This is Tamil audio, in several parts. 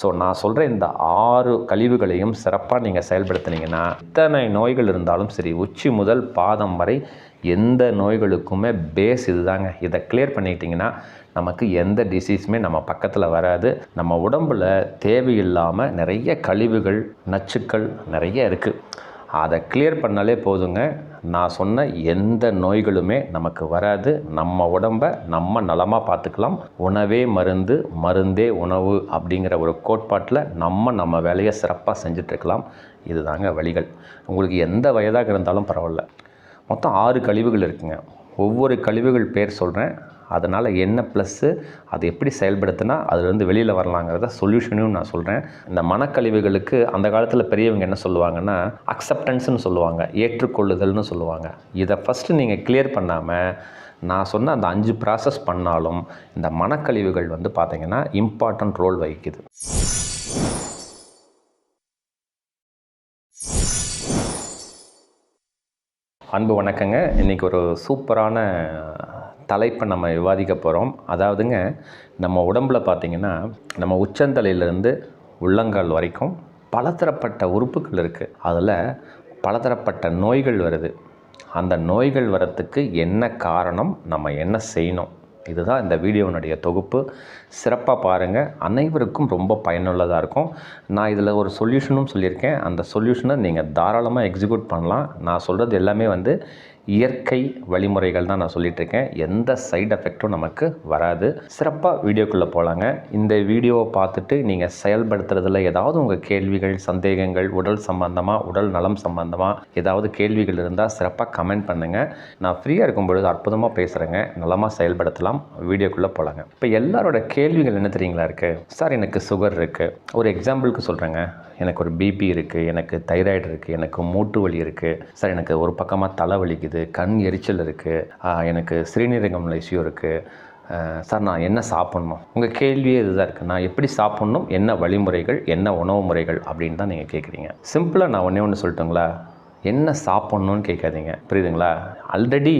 ஸோ நான் சொல்கிற இந்த ஆறு கழிவுகளையும் சிறப்பாக நீங்கள் செயல்படுத்துனீங்கன்னா எத்தனை நோய்கள் இருந்தாலும் சரி உச்சி முதல் பாதம் வரை எந்த நோய்களுக்குமே பேஸ் இதுதாங்க. இதை கிளியர் பண்ணிட்டீங்கன்னா நமக்கு எந்த டிசீஸுமே நம்ம பக்கத்தில் வராது. நம்ம உடம்பில் தேவையில்லாமல் நிறைய கழிவுகள் நச்சுக்கள் நிறைய இருக்குது அதை கிளியர் பண்ணாலே போதுங்க. நான் சொன்ன எந்த நோய்களுமே நமக்கு வராது. நம்ம உடம்பை நம்ம நலமாக பார்த்துக்கலாம். உணவே மருந்து மருந்தே உணவு அப்படிங்கிற ஒரு கோட்பாட்டில் நம்ம நம்ம வேலையை சிறப்பாக செஞ்சிட்ருக்கலாம். இதுதாங்க வழிகள். உங்களுக்கு எந்த வயதாக இருந்தாலும் பரவாயில்ல. மொத்தம் ஆறு கழிவுகள் இருக்குங்க. ஒவ்வொரு கழிவுகள் பேர் சொல்கிறேன் அதனால் என்ன ப்ளஸ்ஸு அதை எப்படி செயல்படுத்தினா அதுலேருந்து வெளியில் வரலாங்கிறத சொல்யூஷனும் நான் சொல்கிறேன் இந்த மனக்கழிவுகளுக்கு அந்த காலத்தில் பெரியவங்க என்ன சொல்லுவாங்கன்னா அக்செப்டன்ஸ்னு சொல்லுவாங்க ஏற்றுக்கொள்ளுதல்னு சொல்லுவாங்க. இதை ஃபஸ்ட்டு நீங்கள் கிளியர் பண்ணாமல் நான் சொன்ன அந்த அஞ்சு ப்ராசஸ் பண்ணாலும் இந்த மனக்கழிவுகள் வந்து பார்த்திங்கன்னா இம்பார்ட்டன்ட் ரோல் வகிக்குது. அன்பு வணக்கங்க. இன்றைக்கி ஒரு சூப்பரான தலைப்பை நம்ம விவாதிக்க போகிறோம் அதாவதுங்க நம்ம உடம்புல பார்த்திங்கன்னா நம்ம உச்சந்தலையிலேருந்து உள்ளங்கால் வரைக்கும் பலதரப்பட்ட உறுப்புகள் இருக்குது அதில் பலதரப்பட்ட நோய்கள் வருது. அந்த நோய்கள் வரத்துக்கு என்ன காரணம் நம்ம என்ன செய்யணும்? இதுதான் இந்த வீடியோனுடைய தொகுப்பு. சிறப்பாக பாருங்கள் அனைவருக்கும் ரொம்ப பயனுள்ளதாக இருக்கும். நான் இதில் ஒரு சொல்யூஷனும் சொல்லியிருக்கேன். அந்த சொல்யூஷனை நீங்கள் தாராளமாக எக்ஸிக்யூட் பண்ணலாம். நான் சொல்கிறது எல்லாமே வந்து இயற்கை வழிமுறைகள் தான் நான் சொல்லிட்டு இருக்கேன் எந்த சைடு எஃபெக்ட்டும் நமக்கு வராது. சிறப்பாக வீடியோக்குள்ளே போகலாங்க இந்த வீடியோவை பார்த்துட்டு நீங்கள் செயல்படுத்துறதுல ஏதாவது உங்கள் கேள்விகள் சந்தேகங்கள் உடல் சம்பந்தமாக உடல் நலம் சம்பந்தமாக ஏதாவது கேள்விகள் இருந்தால் சிறப்பாக கமெண்ட் பண்ணுங்கள் நான் ஃப்ரீயாக இருக்கும் பொழுது அற்புதமாக பேசுகிறேங்க நலமாக செயல்படுத்தலாம். வீடியோக்குள்ளே போகலாங்க இப்போ எல்லாரோட கேள்விகள் என்ன தெரியுங்களா இருக்குது சார் எனக்கு சுகர் இருக்குது ஒரு எக்ஸாம்பிளுக்கு சொல்கிறேங்க எனக்கு ஒரு பிபி இருக்குது எனக்கு தைராய்டு இருக்குது எனக்கு மூட்டு வலி இருக்குது சார் எனக்கு ஒரு பக்கமாக தலை வலிக்குது கண் எரிச்சல் இருக்குது எனக்கு சிறுநீரகம் இஷ்யூ இருக்குது சார் நான் என்ன சாப்பிட்ணும்? உங்கள் கேள்வியே இதுதான் இருக்குது நான் எப்படி சாப்பிட்ணும்? என்ன வழிமுறைகள்? என்ன உணவு முறைகள்? அப்படின்னு தான் நீங்கள் கேட்குறீங்க சிம்பிளாக நான் ஒன்றே ஒன்று சொல்லட்டுங்களா? என்ன சாப்பிட்ணுன்னு கேட்காதீங்க. புரியுதுங்களா? ஆல்ரெடி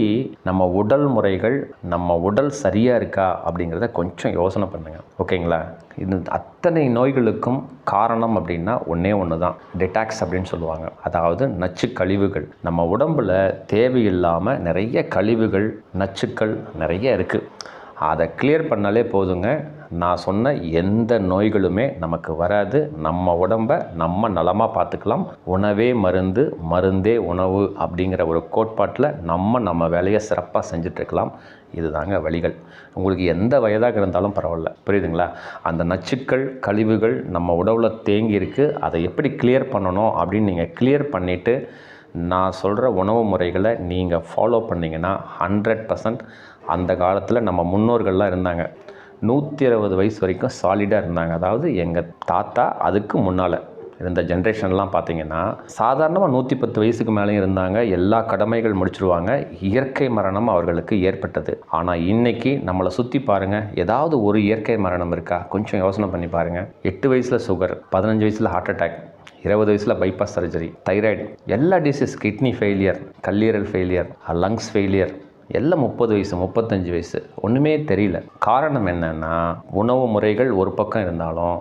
நம்ம உடல் முறைகள் நம்ம உடல் சரியாக இருக்கா அப்படிங்கிறத கொஞ்சம் யோசனை பண்ணுங்கள் ஓகேங்களா? இது அத்தனை நோய்களுக்கும் காரணம் அப்படின்னா ஒன்றே ஒன்று தான் டிடாக்ஸ் அப்படின்னு சொல்லுவாங்க. அதாவது நச்சு கழிவுகள். நம்ம உடம்பில் தேவையில்லாமல் நிறைய கழிவுகள் நச்சுக்கள் நிறைய இருக்குது அதை கிளியர் பண்ணாலே போதுங்க. நான் சொன்ன எந்த நோய்களுமே நமக்கு வராது. நம்ம உடம்பை நம்ம நலமாக பார்த்துக்கலாம். உணவே மருந்து மருந்தே உணவு அப்படிங்கிற ஒரு கோட்பாட்டில் நம்ம நம்ம வேலையை சிறப்பாக செஞ்சிட்ருக்கலாம். இதுதாங்க வழிகள். உங்களுக்கு எந்த வயதாக இருந்தாலும் பரவாயில்ல. புரியுதுங்களா? அந்த நச்சுக்கள் கழிவுகள் நம்ம உடவில் தேங்கி இருக்குது அதை எப்படி கிளியர் பண்ணணும் அப்படின்னு நீங்கள் கிளியர் பண்ணிவிட்டு நான் சொல்கிற உணவு முறைகளை நீங்கள் ஃபாலோ பண்ணிங்கன்னா ஹண்ட்ரட் பர்சன்ட் அந்த காலத்தில் நம்ம முன்னோர்கள்லாம் இருந்தாங்க. நூற்றி இருபது வயசு வரைக்கும் சாலிடாக இருந்தாங்க. அதாவது எங்கள் தாத்தா அதுக்கு முன்னால் இருந்த ஜென்ரேஷன்லாம் பார்த்தீங்கன்னா சாதாரணமாக நூற்றி பத்து வயசுக்கு மேலேயும் இருந்தாங்க. எல்லா கடமைகள் முடிச்சிருவாங்க. இயற்கை மரணம் அவர்களுக்கு ஏற்பட்டது. ஆனால் இன்னைக்கு நம்மளை சுற்றி பாருங்கள் ஏதாவது ஒரு இயற்கை மரணம் இருக்கா? கொஞ்சம் யோசனை பண்ணி பாருங்கள் எட்டு வயசில் சுகர் பதினஞ்சு வயசில் ஹார்ட் அட்டாக் இருபது வயசில் பைபாஸ் சர்ஜரி தைராய்டு எல்லா டிசீஸ் கிட்னி ஃபெயிலியர் கல்லீரல் ஃபெயிலியர் லங்ஸ் ஃபெயிலியர் எல்லாம் முப்பது வயசு முப்பத்தஞ்சு வயசு ஒன்றுமே தெரியல. காரணம் என்னென்னா உணவு முறைகள் ஒரு பக்கம் இருந்தாலும்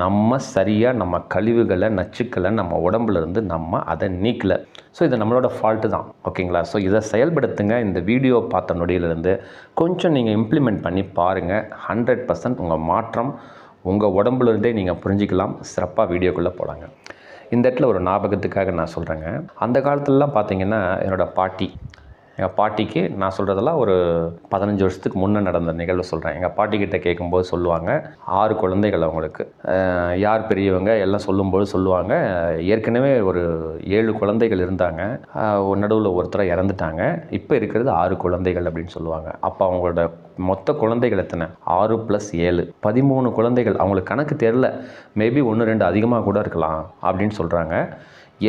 நம்ம சரியாக நம்ம கழிவுகளை நச்சுக்களை நம்ம உடம்புல இருந்து நம்ம அதை நீக்கலை. ஸோ இது நம்மளோட ஃபால்ட்டு தான். ஓகேங்களா? ஸோ இதை செயல்படுத்துங்க. இந்த வீடியோ பார்த்த நொடியிலேருந்து கொஞ்சம் நீங்கள் இம்ப்ளிமெண்ட் பண்ணி பாருங்கள் ஹண்ட்ரட் பர்சன்ட் உங்கள் மாற்றம் உங்கள் உடம்புலேருந்தே நீங்கள் புரிஞ்சிக்கலாம். சிறப்பாக வீடியோக்குள்ளே போகலாங்க இந்த இடத்துல ஒரு ஞாபகத்துக்காக நான் சொல்கிறேங்க அந்த காலத்துலலாம் பார்த்தீங்கன்னா என்னோடய பாட்டி எங்கள் பாட்டிக்கு நான் சொல்கிறதெல்லாம் ஒரு பதினஞ்சு வருஷத்துக்கு முன்னே நடந்த நிகழ்வு சொல்கிறேன் எங்கள் பாட்டிக்கிட்ட கேட்கும்போது சொல்லுவாங்க ஆறு குழந்தைகள் அவங்களுக்கு. யார் பெரியவங்க எல்லாம் சொல்லும்போது சொல்லுவாங்க ஏற்கனவே ஒரு ஏழு குழந்தைகள் இருந்தாங்க. நடுவில் ஒருத்தரை இறந்துட்டாங்க. இப்போ இருக்கிறது ஆறு குழந்தைகள் அப்படின்னு சொல்லுவாங்க. அப்போ அவங்களோட மொத்த குழந்தைகள் எத்தனை? ஆறு ப்ளஸ் ஏழு. பதிமூணு குழந்தைகள் அவங்களுக்கு கணக்கு தெரில மேபி ஒன்று ரெண்டு அதிகமாக கூட இருக்கலாம் அப்படின்னு சொல்கிறாங்க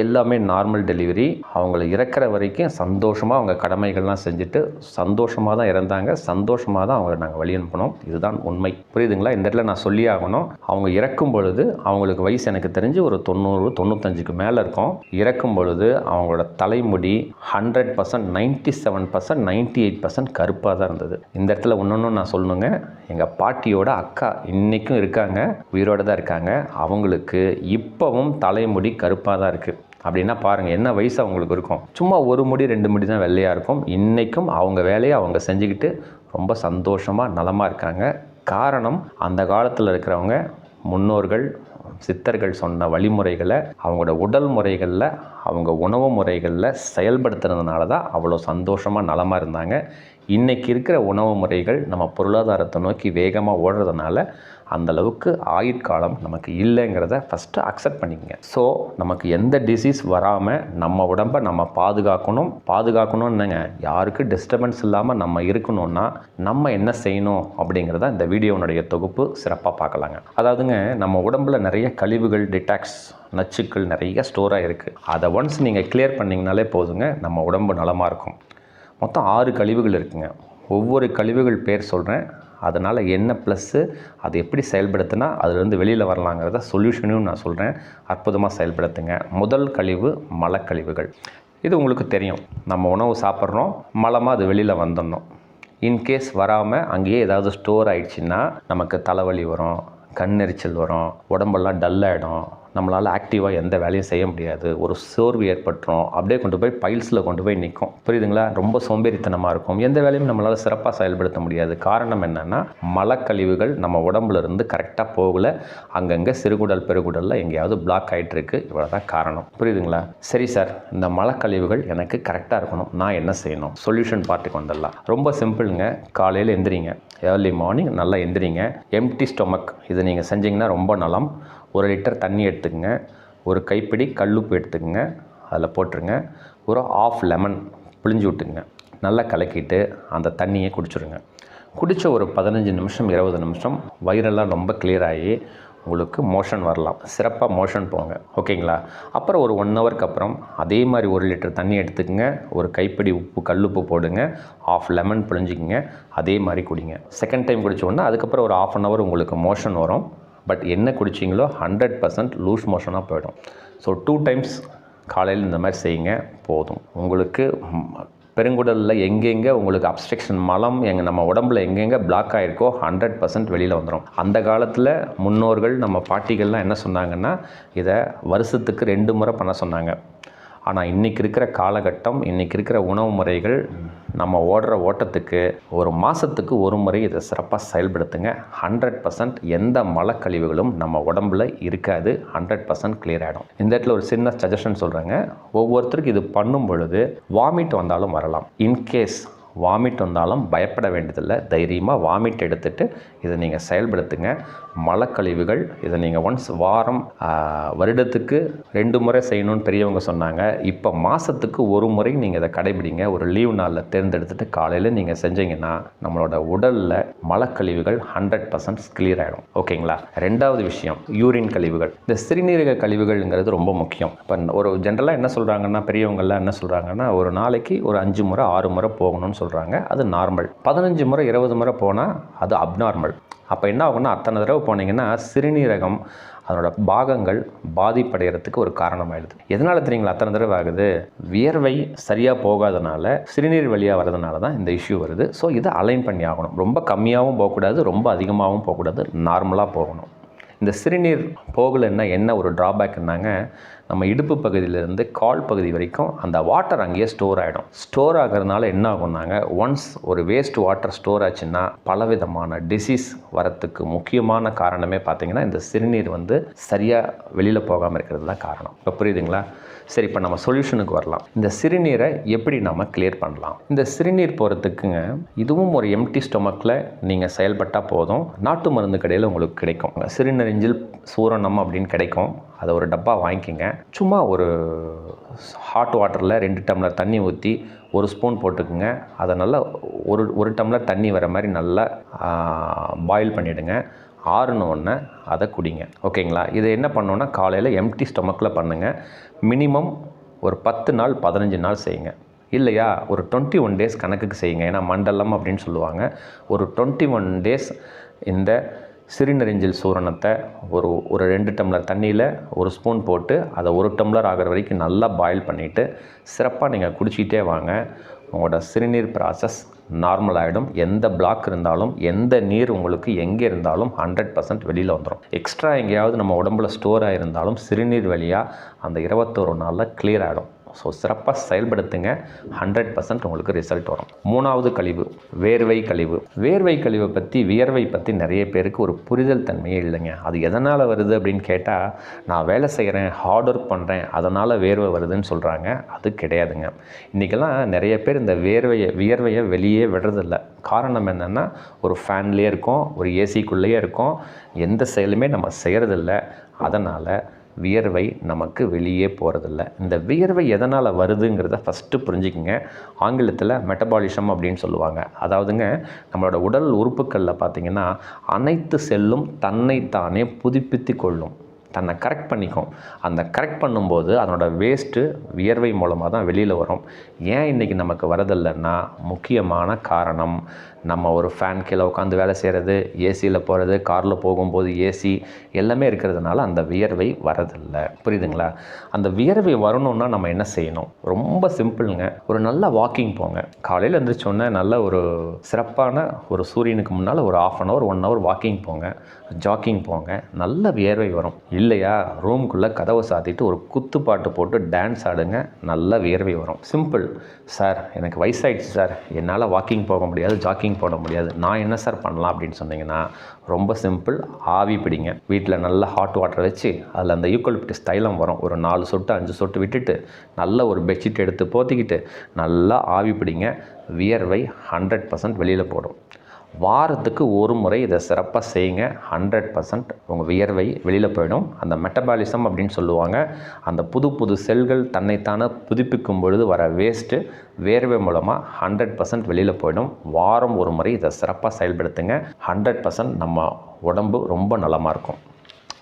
எல்லாமே நார்மல் டெலிவரி. அவங்கள இறக்குற வரைக்கும் சந்தோஷமாக அவங்க கடமைகள்லாம் செஞ்சுட்டு சந்தோஷமாக தான் இறந்தாங்க. சந்தோஷமாக தான் அவங்கள நாங்கள் வழி அனுப்பினோம். இதுதான் உண்மை. புரியுதுங்களா? இந்த இடத்துல நான் சொல்லி ஆகணும். அவங்க இறக்கும் பொழுது அவங்களுக்கு வயசு எனக்கு தெரிஞ்சு ஒரு தொண்ணூறு தொண்ணூத்தஞ்சுக்கு மேலே இருக்கும். இறக்கும் பொழுது அவங்களோட தலைமுடி hundred percent ninety seven percent ninety eight percent கருப்பாக தான் இருந்தது. இந்த இடத்துல ஒன்று நான் சொல்லணுங்க. எங்கள் பாட்டியோட அக்கா இன்றைக்கும் இருக்காங்க. உயிரோடு தான் இருக்காங்க. அவங்களுக்கு இப்போவும் தலைமுடி கருப்பாக தான் இருக்குது அப்படின்னா பாருங்கள் என்ன வயசு அவங்களுக்கு இருக்கும்? சும்மா ஒரு முடி ரெண்டு முடி தான் வெள்ளையாக இருக்கும். இன்றைக்கும் அவங்க வேலையை அவங்க செஞ்சுக்கிட்டு ரொம்ப சந்தோஷமாக நலமாக இருக்காங்க. காரணம் அந்த காலத்தில் இருக்கிறவங்க முன்னோர்கள் சித்தர்கள் சொன்ன வழிமுறைகளை அவங்களோட உடல் முறைகளில் அவங்க உணவு முறைகளில் செயல்படுத்துறதுனால தான் அவ்வளோ சந்தோஷமாக நலமாக இருந்தாங்க. இன்றைக்கி இருக்கிற உணவு முறைகள் நம்ம பொருளாதாரத்தை நோக்கி வேகமாக ஓடுறதுனால அந்தளவுக்கு ஆயுட்காலம் நமக்கு இல்லைங்கிறத ஃபஸ்ட்டு அக்செப்ட் பண்ணிக்கங்க. ஸோ நமக்கு எந்த டிசீஸ் வராமல் நம்ம உடம்பை நம்ம பாதுகாக்கணும். பாதுகாக்கணும்னுங்க யாருக்கு டிஸ்டர்பன்ஸ் இல்லாமல் நம்ம இருக்கணும்னா நம்ம என்ன செய்யணும் அப்படிங்கிறத இந்த வீடியோனுடைய தொகுப்பு சிறப்பாக பார்க்கலாங்க. அதாவதுங்க நம்ம உடம்புல நிறைய கழிவுகள் டிடாக்ஸ் நச்சுக்கள் நிறைய ஸ்டோர் ஆகிருக்கு அதை ஒன்ஸ் நீங்கள் கிளியர் பண்ணிங்கனாலே போதுங்க நம்ம உடம்பு நலமாக இருக்கும். மொத்தம் ஆறு கழிவுகள் இருக்குங்க. ஒவ்வொரு கழிவுகள் பேர் சொல்கிறேன் அதனால் என்ன ப்ளஸ்ஸு அது எப்படி செயல்படுத்தினா அதுலேருந்து வெளியில் வரலாங்கிறத சொல்யூஷனையும் நான் சொல்கிறேன் அற்புதமாக செயல்படுத்துங்க. முதல் கழிவு மலக்கழிவுகள். இது உங்களுக்கு தெரியும். நம்ம உணவு சாப்பிட்றோம். மலமாக அது வெளியில் வந்துடணும். இன்கேஸ் வராமல் அங்கேயே ஏதாவது ஸ்டோர் ஆயிடுச்சுன்னா நமக்கு தலைவலி வரும் கண்ணெரிச்சல் வரும் உடம்பெல்லாம் டல் ஆகிடும் நம்மளால் ஆக்டிவாக எந்த வேலையும் செய்ய முடியாது. ஒரு சோர்வு ஏற்பட்டுரும். அப்படியே கொண்டு போய் பைல்ஸில் கொண்டு போய் நிற்கும் புரியுதுங்களா? ரொம்ப சோம்பேறித்தனமாக இருக்கும். எந்த வேலையும் நம்மளால் சிறப்பாக செயல்படுத்த முடியாது. காரணம் என்னென்னா மலக்கழிவுகள் நம்ம உடம்புல இருந்து கரெக்டாக போகல. அங்கங்கே சிறுகுடல் பெருகுடலில் எங்கேயாவது பிளாக் ஆகிட்டு இருக்கு இவ்வளோ தான் காரணம். புரியுதுங்களா? சரி சார் இந்த மலக்கழிவுகள் எனக்கு கரெக்டாக இருக்கணும். நான் என்ன செய்யணும்? சொல்யூஷன் பார்ட்டுக்கு வந்துடலாம் ரொம்ப சிம்பிளுங்க காலையில் எந்திரிங்க. ஏர்லி மார்னிங் நல்லா எந்திரிங்க. எம்டி ஸ்டொமக் இதை நீங்கள் செஞ்சீங்கன்னா ரொம்ப நலம். ஒரு லிட்டர் தண்ணி எடுத்துக்கங்க. ஒரு கைப்பிடி கல்லுப்பு எடுத்துக்கங்க. அதில் போட்டுருங்க. ஒரு ஆஃப் லெமன் பிழிஞ்சு விட்டுங்க நல்லா கலக்கிட்டு அந்த தண்ணியை குடிச்சிடுங்க குடித்த ஒரு பதினஞ்சு நிமிஷம் இருபது நிமிஷம் வயிறெல்லாம் ரொம்ப clear ஆகி உங்களுக்கு மோஷன் வரலாம். சிறப்பாக மோஷன் போங்க. ஓகேங்களா? அப்புறம் ஒரு ஒன் ஹவருக்கு அப்புறம் அதே மாதிரி ஒரு லிட்டர் தண்ணி எடுத்துக்கங்க. ஒரு கைப்பிடி உப்பு கல்லுப்பு போடுங்க. ஆஃப் லெமன் பிழிஞ்சிக்கங்க. அதே மாதிரி குடிங்க. செகண்ட் டைம் குடித்த உடனே அதுக்கப்புறம் ஒரு ஆஃப் அன் ஹவர் உங்களுக்கு மோஷன் வரும். பட் என்ன குடிச்சிங்களோ ஹண்ட்ரட் பர்சன்ட் லூஸ் மோஷனாக போயிடும். ஸோ டூ டைம்ஸ் காலையில் இந்த மாதிரி செய்யுங்க போதும். உங்களுக்கு பெருங்குடலில் எங்கெங்கே உங்களுக்கு அப்ஸ்ட்ரக்ஷன் மலம் எங்கள் நம்ம உடம்புல எங்கெங்கே பிளாக் ஆகிருக்கோ ஹண்ட்ரட் பர்சன்ட் வெளியில் வந்துடும் அந்த காலத்தில் முன்னோர்கள் நம்ம பாட்டிகள்லாம் என்ன சொன்னாங்கன்னா இதை வருஷத்துக்கு ரெண்டு முறை பண்ண சொன்னாங்க. ஆனால் இன்றைக்கி இருக்கிற காலகட்டம் இன்றைக்கி இருக்கிற உணவு முறைகள் நம்ம ஓடுற ஓட்டத்துக்கு ஒரு மாதத்துக்கு ஒரு முறை இதை சிறப்பாக செயல்படுத்துங்க. ஹண்ட்ரட் பர்சன்ட் எந்த மலக்கழிவுகளும் நம்ம உடம்புல இருக்காது. ஹண்ட்ரட் பர்சன்ட் கிளியர் ஆகிடும் இந்த இடத்துல ஒரு சின்ன சஜஷன் சொல்கிறேங்க ஒவ்வொருத்தருக்கு இது பண்ணும் பொழுது வாமிட் வந்தாலும் வரலாம். இன்கேஸ் வாமிட் வந்தாலும் பயப்பட வேண்டியதில்லை. தைரியமாக வாமிட் எடுத்துட்டு இதை நீங்கள் செயல்படுத்துங்க. மலக்கழிவுகள் இதை நீங்கள் ஒன்ஸ் வாரம் வருடத்துக்கு ரெண்டு முறை செய்யணும்னு பெரியவங்க சொன்னாங்க. இப்போ மாதத்துக்கு ஒரு முறை நீங்கள் இதை கடைபிடிங்க. ஒரு லீவ் நாளில் தேர்ந்தெடுத்துட்டு காலையில் நீங்கள் செஞ்சீங்கன்னா நம்மளோட உடலில் மலக்கழிவுகள் ஹண்ட்ரட் பர்சன்ட் கிளியர் ஆகிடும் ஓகேங்களா? ரெண்டாவது விஷயம் யூரின் கழிவுகள். இந்த சிறுநீரக கழிவுகள்ங்கிறது ரொம்ப முக்கியம். இப்போ ஒரு ஜென்ரலாக என்ன சொல்கிறாங்கன்னா பெரியவங்கள்லாம் என்ன சொல்கிறாங்கன்னா ஒரு நாளைக்கு ஒரு அஞ்சு முறை ஆறு முறை போகணும்னு சொல்கிறாங்க அது நார்மல் பதினஞ்சு முறை இருபது முறை போனால் அது அப்நார்மல் அப்போ என்ன ஆகும்னா அத்தனை தடவை போனீங்கன்னா சிறுநீரகம் அதனோட பாகங்கள் பாதிப்படைகிறதுக்கு ஒரு காரணமாயிடுது. எதனால் தெரியுங்களா அத்தனை தடவை ஆகுது? வியர்வை சரியாக போகாதனால சிறுநீர் வழியாக வரதுனால தான் இந்த இஷ்யூ வருது. ஸோ இதை அலைன் பண்ணி ஆகணும். ரொம்ப கம்மியாகவும் போகக்கூடாது ரொம்ப அதிகமாகவும் போகக்கூடாது நார்மலாக போகணும். இந்த சிறுநீர் போகலைன்னா என்ன ஒரு ட்ராபேக்னாங்க நம்ம இடுப்பு பகுதியிலேருந்து கால் பகுதி வரைக்கும் அந்த வாட்டர் அங்கேயே ஸ்டோர் ஆகிடும் ஸ்டோர் ஆகிறதுனால என்ன ஆகும்னாங்க? ஒன்ஸ் ஒரு வேஸ்ட் வாட்டர் ஸ்டோர் ஆச்சுன்னா பலவிதமான டிசீஸ் வரத்துக்கு முக்கியமான காரணமே பார்த்தீங்கன்னா இந்த சிறுநீர் வந்து சரியாக வெளியில் போகாமல் இருக்கிறது தான் காரணம். இப்போ புரியுதுங்களா? சரி இப்போ நம்ம சொல்யூஷனுக்கு வரலாம். இந்த சிறுநீரை எப்படி நம்ம கிளியர் பண்ணலாம்? இந்த சிறுநீர் போகிறதுக்குங்க இதுவும் ஒரு எம்டி ஸ்டொமக்கில் நீங்கள் செயல்பட்டால் போதும். நாட்டு மருந்து கடையில் உங்களுக்கு கிடைக்கும். சிறுநெறிஞ்சில் சூரணம் அப்படின்னு கிடைக்கும். அதை ஒரு டப்பா வாங்கிக்கிங்க. சும்மா ஒரு ஹாட் வாட்டரில் ரெண்டு டம்ளர் தண்ணி ஊற்றி ஒரு ஸ்பூன் போட்டுக்குங்க. அதை நல்லா ஒரு ஒரு டம்ளர் தண்ணி வர மாதிரி நல்லா பாயில் பண்ணிவிடுங்க ஆறுனோடனே அதை குடிங்க. ஓகேங்களா? இது என்ன பண்ணோன்னா காலையில் எம்டி ஸ்டொமக்கில் பண்ணுங்கள் மினிமம் ஒரு பத்து நாள் பதினஞ்சு நாள் செய்யுங்க. இல்லையா? ஒரு டுவெண்ட்டி ஒன் டேஸ் கணக்குக்கு செய்யுங்க. ஏன்னா மண்டலம் அப்படின்னு சொல்லுவாங்க. ஒரு டுவெண்ட்டி ஒன் டேஸ் இந்த சிறுநெறிஞ்சில் சூரணத்தை ஒரு ஒரு ரெண்டு டம்ளர் தண்ணியில் ஒரு ஸ்பூன் போட்டு அதை ஒரு டம்ளர் ஆகிற வரைக்கும் நல்லா பாயில் பண்ணிவிட்டு சிறப்பாக நீங்கள் குடிச்சிக்கிட்டே வாங்க. உங்களோட சிறுநீர் ப்ராசஸ் நார்மல் ஆகிடும் எந்த பிளாக் இருந்தாலும் எந்த நீர் உங்களுக்கு எங்கே இருந்தாலும் ஹண்ட்ரட் பர்சன்ட் வெளியில் வந்துடும் எக்ஸ்ட்ரா எங்கேயாவது நம்ம உடம்புல ஸ்டோர் ஆகிருந்தாலும் சிறுநீர் வழியாக அந்த இருபத்தோரு நாளில் கிளியர் ஆகிடும் ஸோ சிறப்பாக செயல்படுத்துங்க. ஹண்ட்ரட் பர்சன்ட் உங்களுக்கு ரிசல்ட் வரும். மூணாவது கழிவு வேர்வை கழிவு. வேர்வை கழிவை பற்றி வியர்வை பற்றி நிறைய பேருக்கு ஒரு புரிதல் தன்மையே இல்லைங்க. அது எதனால் வருது அப்படின்னு கேட்டால் நான் வேலை செய்கிறேன் ஹார்ட் ஒர்க் பண்ணுறேன் அதனால் வேர்வை வருதுன்னு சொல்கிறாங்க அது கிடையாதுங்க. இன்றைக்கெல்லாம் நிறைய பேர் இந்த வேர்வையை வியர்வையை வெளியே விடுறதில்ல. காரணம் என்னென்னா ஒரு ஃபேன்லேயே இருக்கும் ஒரு ஏசிக்குள்ளேயே இருக்கும். எந்த செயலுமே நம்ம செய்கிறதில்ல அதனால் வியர்வை நமக்கு வெளியே போகிறதில்ல இந்த வியர்வை எதனால் வருதுங்கிறத ஃபஸ்ட்டு புரிஞ்சுக்கிங்க. ஆங்கிலத்தில் மெட்டபாலிசம் அப்படின்னு சொல்லுவாங்க. அதாவதுங்க நம்மளோட உடல் உறுப்புகளில் பார்த்திங்கன்னா அனைத்து செல்லும் தன்னைத்தானே புதுப்பித்து கொள்ளும். தன்னை கரெக்ட் பண்ணிக்கும். அந்த கரெக்ட் பண்ணும்போது அதனோட வேஸ்ட்டு வியர்வை மூலமாக தான் வெளியில் வரும். ஏன் இன்றைக்கி நமக்கு வரதில்லைன்னா முக்கியமான காரணம் நம்ம ஒரு ஃபேன் கீழே உட்காந்து வேலை செய்கிறது ஏசியில் போகிறது காரில் போகும்போது ஏசி எல்லாமே இருக்கிறதுனால அந்த வியர்வை வரதில்லை. புரியுதுங்களா? அந்த வியர்வை வரணும்னா நம்ம என்ன செய்யணும்? ரொம்ப சிம்பிளுங்க. ஒரு நல்ல வாக்கிங் போங்க. காலையில் எழுந்திரிச்சோன்னே நல்ல ஒரு சிறப்பான ஒரு சூரியனுக்கு முன்னால் ஒரு half an hour one hour walking போங்க. ஜாக்கிங் போங்க. நல்ல வியர்வை வரும். இல்லையா? ரூம்குள்ளே கதவை சாத்திட்டு ஒரு குத்து பாட்டு போட்டு டான்ஸ் ஆடுங்க. நல்ல வியர்வை வரும். சிம்பிள் சார் எனக்கு வயசாயிடுச்சு சார் என்னால் வாக்கிங் போக முடியாது ஜாக்கிங் போட முடியாது. நான் என்ன சார் பண்ணலாம் அப்படின்னு சொன்னீங்கன்னா ரொம்ப சிம்பிள் ஆவி பிடிங்க. வீட்டில் நல்ல ஹாட் வாட்டர் வச்சு அதில் அந்த யூக்கலிப்டிஸ் தைலம் வரும். ஒரு நாலு சொட்டு அஞ்சு சொட்டு விட்டுட்டு நல்ல ஒரு பெட்ஷீட் எடுத்து போத்திக்கிட்டு நல்லா ஆவி பிடிங்க. வியர்வை ஹண்ட்ரட் பர்சன்ட் வெளியில் போடும். வாரத்துக்கு ஒரு முறை இதை சிறப்பாக செய்யுங்க. ஹண்ட்ரட் பர்சன்ட் உங்கள் வியர்வை வெளியில் போயிடும். அந்த மெட்டபாலிசம் அப்படின்னு சொல்லுவாங்க. அந்த புது புது செல்கள் தன்னைத்தானே புதுப்பிக்கும் பொழுது வர வேஸ்ட்டு வேர்வை மூலமாக ஹண்ட்ரட் பர்சன்ட் வெளியில் போயிடும். வாரம் ஒரு முறை இதை சிறப்பாக செயல்படுத்துங்க. ஹண்ட்ரட் பர்சன்ட் நம்ம உடம்பு ரொம்ப நலமாக இருக்கும்.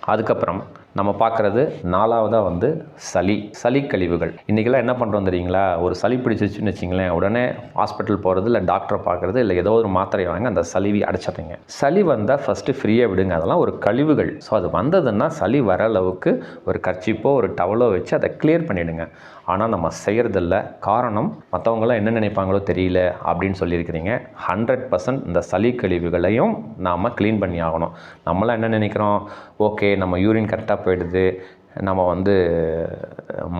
அதுக்கப்புறம் நம்ம பார்க்குறது நாலாவதாக வந்து சளி சளி கழிவுகள். இன்றைக்கெல்லாம் என்ன பண்ணுறோம் தெரியுங்களா? ஒரு சளி பிடிச்சிச்சுன்னு வச்சிங்களேன் உடனே ஹாஸ்பிட்டல் போகிறது இல்லை டாக்டரை பார்க்குறது இல்லை ஏதோ ஒரு மாத்திரை வாங்க அந்த சளிவி அடைச்சிடுறீங்க. சளி வந்தால் ஃபஸ்ட்டு ஃப்ரீயாக விடுங்க. அதெல்லாம் ஒரு கழிவுகள். ஸோ அது வந்ததுன்னா சளி வர அளவுக்கு ஒரு கர்ச்சிப்போ ஒரு டவலோ வச்சு அதை கிளியர் பண்ணிவிடுங்க ஆனால் நம்ம செய்கிறதில்ல காரணம் மற்றவங்களாம் என்ன நினைப்பாங்களோ தெரியல அப்படின்னு சொல்லியிருக்கிறீங்க. ஹண்ட்ரட் பர்சன்ட் இந்த சளி கழிவுகளையும் நாம் க்ளீன் பண்ணி ஆகணும். நம்மளாம் என்ன நினைக்கிறோம்? ஓகே நம்ம யூரின் கரெக்டாக போயிடுது. நம்ம வந்து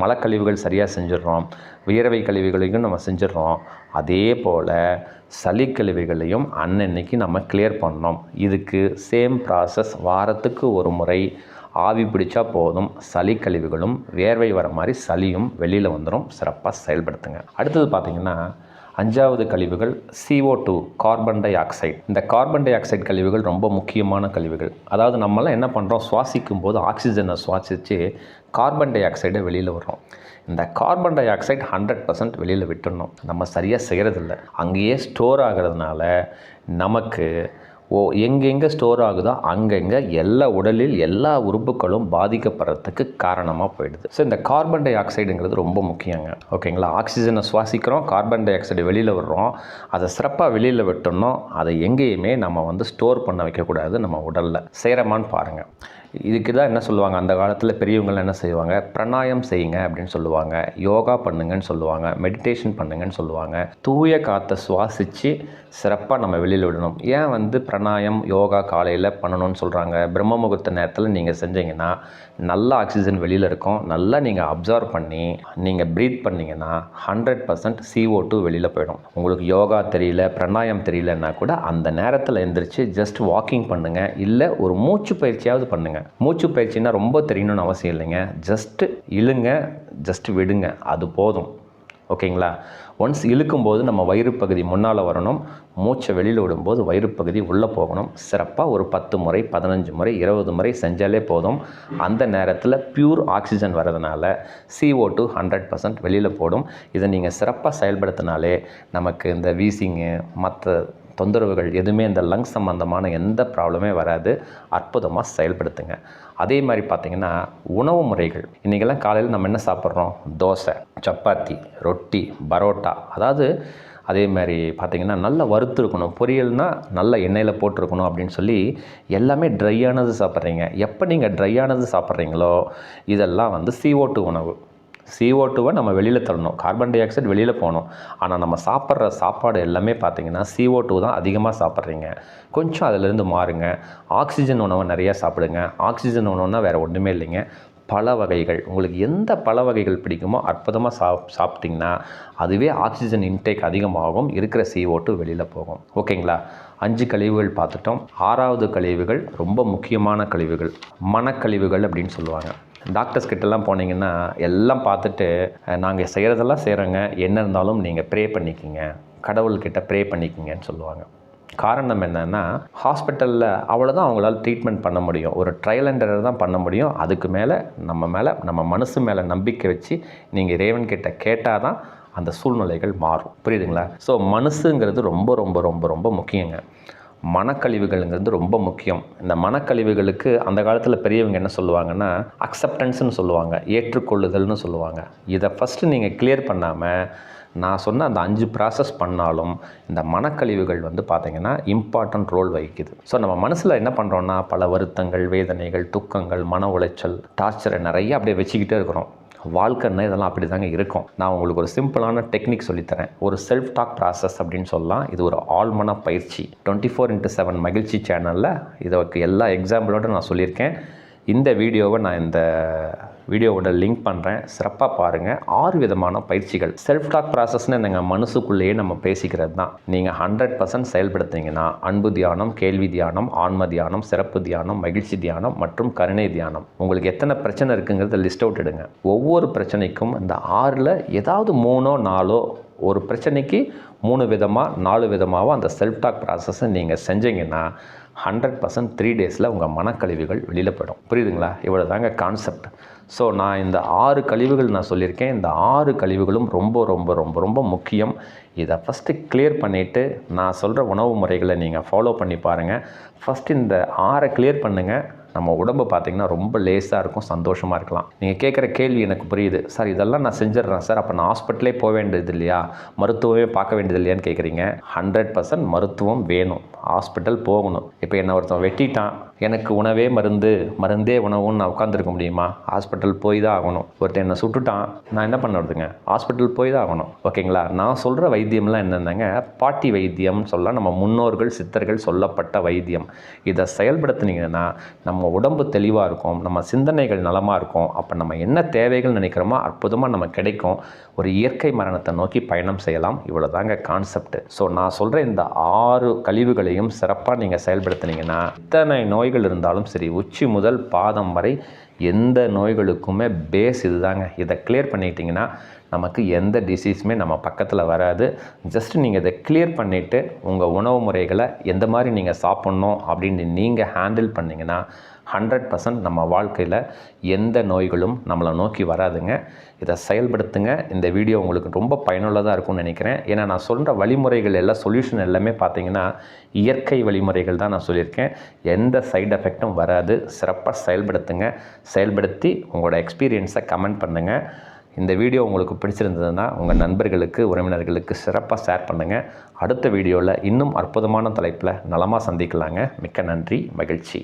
மலக்கழிவுகள் சரியாக செஞ்சிடுறோம். வியர்வை கழிவுகளையும் நம்ம செஞ்சிடுறோம். அதே போல் சளி கழிவுகளையும் அன்னன்னைக்கு நம்ம கிளியர் பண்ணோம் இதுக்கு சேம் ப்ராசஸ் வாரத்துக்கு ஒரு முறை ஆவி பிடிச்சா போதும் சளி கழிவுகளும் வேர்வை வர மாதிரி சளியும் வெளியில் வந்துடும் சிறப்பாக செயல்படுத்துங்க. அடுத்தது பார்த்திங்கன்னா அஞ்சாவது கழிவுகள் CO two carbon dioxide இந்த கார்பன் டை ஆக்சைடு கழிவுகள் ரொம்ப முக்கியமான கழிவுகள். அதாவது நம்மளாம் என்ன பண்ணுறோம் சுவாசிக்கும் போது ஆக்சிஜனை சுவாசித்து கார்பன் டை ஆக்சைடை வெளியில் வர்றோம் இந்த carbon dioxide hundred percent வெளியில் விட்டுடணும் நம்ம சரியாக செய்கிறதில்ல அங்கேயே ஸ்டோர் ஆகிறதுனால நமக்கு ஓ எங்கெங்கே ஸ்டோர் ஆகுதோ அங்கங்கே எல்லா உடலில் எல்லா உறுப்புகளும் பாதிக்கப்படுறதுக்கு காரணமாக போயிடுது. ஸோ இந்த கார்பன் டை ஆக்சைடுங்கிறது ரொம்ப முக்கியங்க. ஓகேங்களா ஆக்சிஜனை சுவாசிக்கிறோம் கார்பன் டை ஆக்சைடு வெளியில் விடுறோம். அதை சிறப்பாக வெளியில் விட்டோம்னோ அதை எங்கேயுமே நம்ம வந்து ஸ்டோர் பண்ண வைக்கக்கூடாது நம்ம உடலில். செய்கிறோமான்னு பாருங்கள் இதுக்கு தான் என்ன சொல்லுவாங்க? அந்த காலத்தில் பெரியவங்களாம் என்ன செய்வாங்க? பிராணாயம் செய்யுங்க அப்படின்னு சொல்லுவாங்க. யோகா பண்ணுங்கன்னு சொல்லுவாங்க. மெடிடேஷன் பண்ணுங்கன்னு சொல்லுவாங்க. தூய காற்றை சுவாசித்து சிறப்பாக நம்ம வெளியில் விடணும். ஏன் வந்து பிராணாயம் யோகா காலையில் பண்ணணும்னு சொல்கிறாங்க பிரம்ம முகூர்த்த நேரத்தில் நீங்கள் செஞ்சீங்கன்னா நல்ல ஆக்சிஜன் வெளியில் இருக்கும். நல்லா நீங்கள் அப்சர்வ் பண்ணி நீங்கள் ப்ரீத் பண்ணிங்கன்னா ஹண்ட்ரட் பர்சன்ட் சிஓ டூ வெளியில் போயிடும். உங்களுக்கு யோகா தெரியல பிரணாயம் தெரியலன்னா கூட அந்த நேரத்தில் எந்திரிச்சு ஜஸ்ட் வாக்கிங் பண்ணுங்கள் இல்லை ஒரு மூச்சு பயிற்சியாவது பண்ணுங்கள் மூச்சு பயிற்சின்னா ரொம்ப தெரியணும்னு அவசியம் இல்லைங்க. ஜஸ்ட்டு இழுங்க ஜஸ்ட் விடுங்க. அது போதும். ஓகேங்களா? ஒன்ஸ் இழுக்கும்போது நம்ம வயிறு பகுதி முன்னால் வரணும். மூச்சை வெளியில் விடும்போது வயிறு பகுதி உள்ளே போகணும். சிறப்பாக ஒரு பத்து முறை பதினஞ்சு முறை இருபது முறை செஞ்சாலே போதும். அந்த நேரத்தில் பியூர் ஆக்சிஜன் வரதுனால சிஓ டூ ஹண்ட்ரட் பர்சன்ட் வெளியில் போடும். இதை நீங்கள் சிறப்பாக செயல்படுத்தினாலே நமக்கு இந்த வீசிங்கு மற்ற தொந்தரவுகள் எதுவுமே இந்த லங்ஸ் சம்மந்தமான எந்த ப்ராப்ளமே வராது. அற்புதமாக செயல்படுத்துங்க. அதே மாதிரி பார்த்திங்கன்னா உணவு முறைகள். இன்றைக்கெல்லாம் காலையில் நம்ம என்ன சாப்பிட்றோம்? தோசை சப்பாத்தி ரொட்டி பரோட்டா. அதாவது அதே மாதிரி பார்த்திங்கன்னா நல்லா வறுத்துருக்கணும் பொரியல்னால் நல்ல எண்ணெயில் போட்டிருக்கணும் அப்படின்னு சொல்லி எல்லாமே ட்ரையானது சாப்பிட்றீங்க. எப்போ நீங்கள் ட்ரையானது சாப்பிட்றீங்களோ இதெல்லாம் வந்து CO2 உணவு. சிஓ டூவை நம்ம வெளியில் தள்ளணும் கார்பன் டை ஆக்சைடு வெளியில் போகணும். ஆனால் நம்ம சாப்பிட்ற சாப்பாடு எல்லாமே பார்த்தீங்கன்னா சிஓ டூ தான் அதிகமாக சாப்பிட்றீங்க. கொஞ்சம் அதிலேருந்து மாறுங்க. ஆக்சிஜன் உணவை நிறையா சாப்பிடுங்க. ஆக்சிஜன் உணவுனா வேறு ஒன்றுமே இல்லைங்க. பல வகைகள். உங்களுக்கு எந்த பல வகைகள் பிடிக்குமோ அற்புதமாக சாப் சாப்பிட்டிங்கன்னா அதுவே ஆக்சிஜன் இன்டேக் அதிகமாகும். இருக்கிற சிஓ டூ வெளியில் போகும். ஓகேங்களா? அஞ்சு கழிவுகள் பார்த்துட்டோம். ஆறாவது கழிவுகள் ரொம்ப முக்கியமான கழிவுகள். மனக்கழிவுகள் அப்படின்னு சொல்லுவாங்க. டாக்டர்ஸ் கிட்டலாம் போனீங்கன்னா எல்லாம் பார்த்துட்டு நாங்கள் செய்கிறதெல்லாம் செய்கிறோங்க என்ன இருந்தாலும் நீங்கள் ப்ரே பண்ணிக்கிங்க. கடவுள்கிட்ட ப்ரே பண்ணிக்கிங்கன்னு சொல்லுவாங்க. காரணம் என்னென்னா ஹாஸ்பிட்டலில் அவ்வளோதான் அவங்களால ட்ரீட்மெண்ட் பண்ண முடியும். ஒரு ட்ரையல் அண்ட் எரர் தான் பண்ண முடியும். அதுக்கு மேலே நம்ம மேலே நம்ம மனசு மேலே நம்பிக்கை வச்சு நீங்கள் இறைவன் கிட்ட கேட்டால் தான் அந்த சூழ்நிலைகள் மாறும். புரியுதுங்களா? ஸோ மனசுங்கிறது ரொம்ப ரொம்ப ரொம்ப ரொம்ப முக்கியங்க. மனக்கழிவுகள்ங்கிறது ரொம்ப முக்கியம். இந்த மனக்கழிவுகளுக்கு அந்த காலத்தில் பெரியவங்க என்ன சொல்லுவாங்கன்னா அக்செப்டன்ஸ்னு சொல்லுவாங்க ஏற்றுக்கொள்ளுதல்னு சொல்லுவாங்க. இதை ஃபஸ்ட்டு நீங்கள் கிளியர் பண்ணாமல் நான் சொன்ன அந்த அஞ்சு ப்ராசஸ் பண்ணாலும் இந்த மனக்கழிவுகள் வந்து பார்த்திங்கன்னா இம்பார்ட்டன்ட் ரோல் வகிக்குது. ஸோ நம்ம மனசில் என்ன பண்ணுறோன்னா பல வருத்தங்கள் வேதனைகள் துக்கங்கள் மன உளைச்சல் டார்ச்சரை நிறைய அப்படியே வச்சுக்கிட்டே இருக்கிறோம். வாழ்க்கைன்னா இதெல்லாம் அப்படி தாங்க இருக்கும். நான் உங்களுக்கு ஒரு சிம்பிளான டெக்னிக் சொல்லித்தரேன். ஒரு செல்ஃப் டாக் ப்ராசஸ் அப்படின்னு சொல்லலாம். இது ஒரு ஆழ்மன பயிற்சி. டுவெண்ட்டி ஃபோர் இன்ட்டு செவன் மகிழ்ச்சி சேனலில் இதற்கு எல்லா எக்ஸாம்பிளோட நான் சொல்லியிருக்கேன். இந்த வீடியோவை நான் இந்த வீடியோவோட லிங்க் பண்ணுறேன் சிறப்பாக பாருங்கள் ஆறு விதமான பயிற்சிகள். செல்ஃப் டாக் ப்ராசஸ்னு என்னங்க மனசுக்குள்ளேயே நம்ம பேசிக்கிறது தான் நீங்கள் ஹண்ட்ரட் பர்சன்ட் செயல்படுத்திங்கன்னா அன்பு தியானம் கேள்வி தியானம் ஆன்ம தியானம் சிறப்பு தியானம் மகிழ்ச்சி தியானம் மற்றும் கருணை தியானம். உங்களுக்கு எத்தனை பிரச்சனை இருக்குங்கிறத லிஸ்ட் அவுட் எடுங்க. ஒவ்வொரு பிரச்சனைக்கும் இந்த ஆறில் ஏதாவது மூணோ நாலோ ஒரு பிரச்சனைக்கு மூணு விதமாக நாலு விதமாகவும் அந்த செல்ஃப் டாக் ப்ராசஸை நீங்கள் செஞ்சீங்கன்னா ஹண்ட்ரட் பர்சன்ட் த்ரீ டேஸில் உங்கள் மனக்கழிவுகள் வெளியில் போயிடும். புரியுதுங்களா? இவ்வளோ தாங்க கான்செப்ட் ஸோ நான் இந்த ஆறு கழிவுகள் நான் சொல்லியிருக்கேன். இந்த ஆறு கழிவுகளும் ரொம்ப ரொம்ப ரொம்ப ரொம்ப முக்கியம். இதை ஃபஸ்ட்டு கிளியர் பண்ணிவிட்டு நான் சொல்கிற உணவு முறைகளை நீங்கள் ஃபாலோ பண்ணி பாருங்கள் ஃபஸ்ட்டு இந்த ஆறை கிளியர் பண்ணுங்கள் நம்ம உடம்பு பார்த்திங்கன்னா ரொம்ப லேஸாக இருக்கும் சந்தோஷமாக இருக்கலாம். நீங்கள் கேட்குற கேள்வி எனக்கு புரியுது. சார் இதெல்லாம் நான் செஞ்சிடுறேன் சார். அப்போ நான் ஹாஸ்பிட்டலே போக வேண்டியது இல்லையா? மருத்துவமே பார்க்க வேண்டியது இல்லையான்னு கேட்குறீங்க. ஹண்ட்ரட் பர்சன்ட் மருத்துவம் வேணும். ஹாஸ்பிட்டல் போகணும். இப்போ என்ன ஒருத்தன் வெட்டிட்டான். எனக்கு உணவே மருந்து மருந்தே உணவுன்னு நான் உட்காந்துருக்க முடியுமா? ஹாஸ்பிட்டல் போய் தான் ஆகணும். ஒருத்தர் என்னை சுட்டுட்டான். நான் என்ன பண்ணுறதுங்க ஹாஸ்பிட்டல் போய் தான் ஆகணும். ஓகேங்களா நான் சொல்கிற வைத்தியம்லாம் என்னென்னங்க? பாட்டி வைத்தியம் சொல்லலாம் நம்ம முன்னோர்கள் சித்தர்கள் சொல்லப்பட்ட வைத்தியம். இதை செயல்படுத்துனீங்கன்னா நம்ம உடம்பு தெளிவாக இருக்கும் நம்ம சிந்தனைகள் நலமாக இருக்கும். அப்போ நம்ம என்ன தேவைகள் நினைக்கிறோமோ அற்புதமாக நம்ம கிடைக்கும். ஒரு இயற்கை மரணத்தை நோக்கி பயணம் செய்யலாம். இவ்வளோ தாங்க கான்செப்ட் ஸோ நான் சொல்கிற இந்த ஆறு கழிவுகளையும் சிறப்பாக நீங்கள் செயல்படுத்துனீங்கன்னா இத்தனை நோய் நோய்கள் இருந்தாலும் சரி உச்சி முதல் பாதம் வரை எந்த நோய்களுக்குமே பேஸ் இதுதாங்க. இதை கிளியர் பண்ணிட்டீங்கன்னா நமக்கு எந்த டிசீஸுமே நம்ம பக்கத்தில் வராது. ஜஸ்ட் நீங்கள் இதை கிளியர் பண்ணிவிட்டு உங்கள் உணவு முறைகளை எந்த மாதிரி நீங்கள் சாப்பிட்ணும் அப்படின்னு நீங்கள் ஹேண்டில் பண்ணிங்கன்னா ஹண்ட்ரட் பர்சன்ட் நம்ம வாழ்க்கையில் எந்த நோய்களும் நம்மளை நோக்கி வராதுங்க. இதை செயல்படுத்துங்க. இந்த வீடியோ உங்களுக்கு ரொம்ப பயனுள்ளதாக இருக்கும்னு நினைக்கிறேன். ஏன்னா நான் சொல்கிற வழிமுறைகள் எல்லாம் சொல்யூஷன் எல்லாமே பார்த்தீங்கன்னா இயற்கை வழிமுறைகள் தான் நான் சொல்லியிருக்கேன். எந்த சைடு எஃபெக்ட்டும் வராது. சிறப்பாக செயல்படுத்துங்க. செயல்படுத்தி உங்களோட எக்ஸ்பீரியன்ஸை கமெண்ட் பண்ணுங்கள் இந்த வீடியோ உங்களுக்கு பிடிச்சிருந்ததுன்னா உங்கள் நண்பர்களுக்கு உறவினர்களுக்கு சிறப்பாக ஷேர் பண்ணுங்கள் அடுத்த வீடியோவில் இன்னும் அற்புதமான தலைப்பில் நலமாக சந்திக்கலாங்க. மிக்க நன்றி மகிழ்ச்சி.